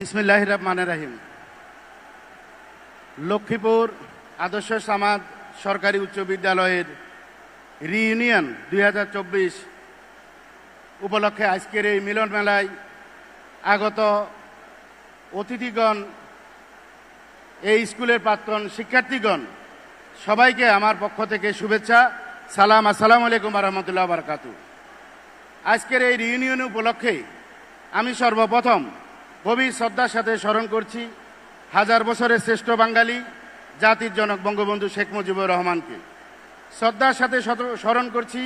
ইসমিল্লাহ রাহিম। লক্ষ্মীপুর আদর্শ সামাদ সরকারি উচ্চ বিদ্যালয়ের রিইউনিয়ন দুই হাজার চব্বিশ উপলক্ষে আজকের এই মিলন মেলায় আগত অতিথিগণ, এই স্কুলের প্রাক্তন শিক্ষার্থীগণ, সবাইকে আমার পক্ষ থেকে শুভেচ্ছা, সালাম, আসসালামু আলাইকুম রহমতুল্লাহ বারকাতু আজকের এই রিইউনিয়ন উপলক্ষে আমি সর্বপ্রথম গভীর শ্রদ্ধার সাথে স্মরণ করছি হাজার বছরের শ্রেষ্ঠ বাঙালি জাতির জনক বঙ্গবন্ধু শেখ মুজিবুর রহমানকে। শ্রদ্ধার সাথে স্মরণ করছি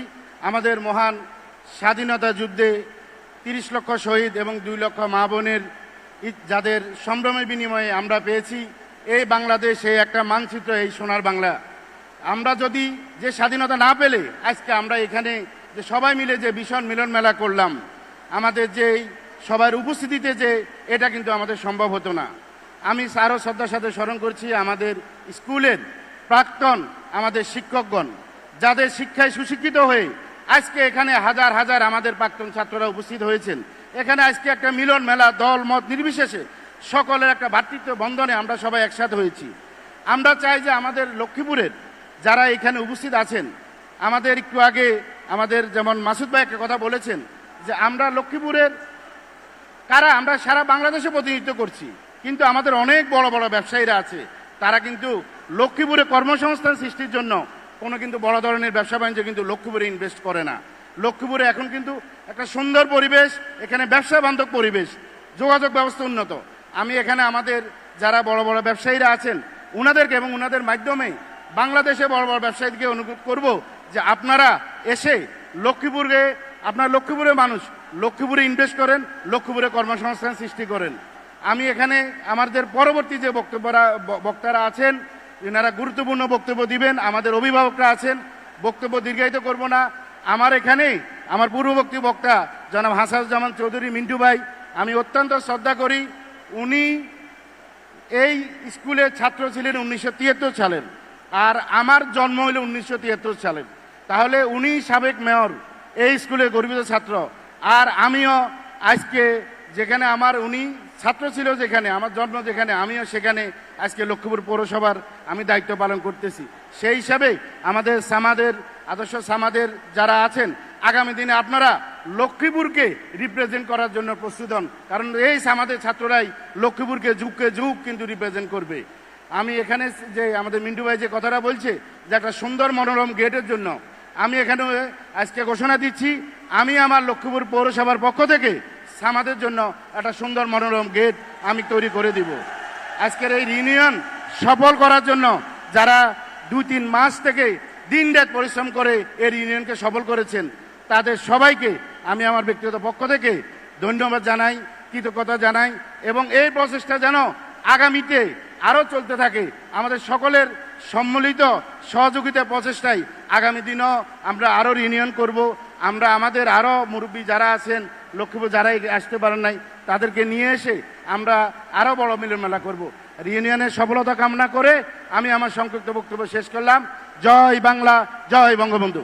আমাদের মহান স্বাধীনতা যুদ্ধে তিরিশ লক্ষ শহীদ এবং দুই লক্ষ মা বোনের যাদের সম্ভ্রমের বিনিময়ে আমরা পেয়েছি এই বাংলাদেশ একটা মানচিত্র, এই সোনার বাংলা। আমরা যদি যে স্বাধীনতা না পেলে, আজকে আমরা এখানে যে সবাই মিলে যে ভীষণ মিলন মেলা করলাম, আমাদের যে সবার উপস্থিতিতে যে এটা কিন্তু আমাদের সম্ভব হতো না। আমি আরও শ্রদ্ধার সাথে স্মরণ করছি, আমাদের স্কুলের প্রাক্তন আমাদের শিক্ষকগণ, যাদের শিক্ষায় সুশিক্ষিত হয়ে আজকে এখানে হাজার হাজার আমাদের প্রাক্তন ছাত্ররা উপস্থিত হয়েছেন। এখানে আজকে একটা মিলন মেলা, দল, মত নির্বিশেষে সকলের একটা ভ্রাতৃত্ব বন্ধনে আমরা সবাই একসাথে হয়েছি। আমরা চাই যে আমাদের লক্ষ্মীপুরের যারা এখানে উপস্থিত আছেন, আমাদের একটু আগে আমাদের যেমন মাসুদ ভাই একটা কথা বলেছেন যে আমরা লক্ষ্মীপুরের কারা আমরা সারা বাংলাদেশে প্রতিনিধিত্ব করছি। কিন্তু আমাদের অনেক বড় বড় ব্যবসায়ীরা আছে। তারা কিন্তু লক্ষ্মীপুরে কর্মসংস্থান সৃষ্টির জন্য কোনো কিন্তু বড় ধরনের ব্যবসা বাণিজ্য কিন্তু লক্ষ্মীপুরে ইনভেস্ট করে না। লক্ষ্মীপুরে এখন কিন্তু একটা সুন্দর পরিবেশ, এখানে ব্যবসা বান্ধব পরিবেশ, যোগাযোগ ব্যবস্থা উন্নত। আমি এখানে আমাদের যারা বড় বড় ব্যবসায়ীরা আছেন, উনাদেরকে এবং উনাদের মাধ্যমে বাংলাদেশে বড় বড় ব্যবসায়ীদেরকে অনুরোধ করব যে আপনারা এসে লক্ষ্মীপুরে, আপনার লক্ষ্মীপুরের মানুষ লক্ষ্মীপুরে ইনভেস্ট করেন, লক্ষ্মীপুরে কর্মসংস্থান সৃষ্টি করেন। আমি এখানে আমাদের পরবর্তী যে বক্তব্যরা বক্তারা আছেন, এনারা গুরুত্বপূর্ণ বক্তব্য দিবেন, আমাদের অভিভাবকরা আছেন, বক্তব্য দীর্ঘায়িত করব না। আমার এখানে আমার পূর্ববর্তী বক্তা, জনাব হাসানুজ্জামান চৌধুরী মিন্টু ভাই, আমি অত্যন্ত শ্রদ্ধা করি, উনি এই স্কুলের ছাত্র ছিলেন উনিশশো তিয়াত্তর সালের, আর আমার জন্ম হইল উনিশশো তিয়াত্তর সালের। তাহলে উনি সাবেক মেয়র, এই স্কুলের গর্বিত ছাত্র। আর আমিও আজকে যেখানে আমার উনি ছাত্র ছিল যেখানে, আমার জন্ম যেখানে, আমিও সেখানে আজকে লক্ষ্মীপুর পৌরসভার আমি দায়িত্ব পালন করতেছি। সেই হিসাবে আমাদের সামাদের আদর্শ সামাদের যারা আছেন, আগামী দিনে আপনারা লক্ষ্মীপুরকে রিপ্রেজেন্ট করার জন্য প্রস্তুত হন। কারণ এই আমাদের ছাত্ররাই লক্ষ্মীপুরকে যুগকে যুগ কিন্তু রিপ্রেজেন্ট করবে। আমি এখানে যে আমাদের মিন্টু ভাই যে কথাটা বলছে, যে একটা সুন্দর মনোরম গেটের জন্য, আমি এখানে আজকে ঘোষণা দিচ্ছি আমি আমার লক্ষ্মীপুর পৌরসভার পক্ষ থেকে সামাদের জন্য একটা সুন্দর মনোরম গেট আমি তৈরি করে দিব। আজকের এই ইউনিয়ন সফল করার জন্য যারা দুই তিন মাস থেকে দিন রাত পরিশ্রম করে এর ইউনিয়নকে সফল করেছেন, তাদের সবাইকে আমি আমার ব্যক্তিগত পক্ষ থেকে ধন্যবাদ জানাই, কৃতজ্ঞতা জানাই এবং এই প্রচেষ্টা যেন আগামীতে আরও চলতে থাকে, আমাদের সকলের সম্মিলিত সহযোগিতা প্রচেষ্টায় আগামী দিনও আমরা আরও ইউনিয়ন করব। আমরা আমাদের আরও মুরব্বী যারা আছেন, লক্ষ্মীপুর যারা আসতে পারেন নাই, তাদেরকে নিয়ে এসে আমরা আরও বড় মিলন মেলা করব। রিউনিয়নের সফলতা কামনা করে আমি আমার সংক্ষিপ্ত বক্তব্য শেষ করলাম। জয় বাংলা, জয় বঙ্গবন্ধু।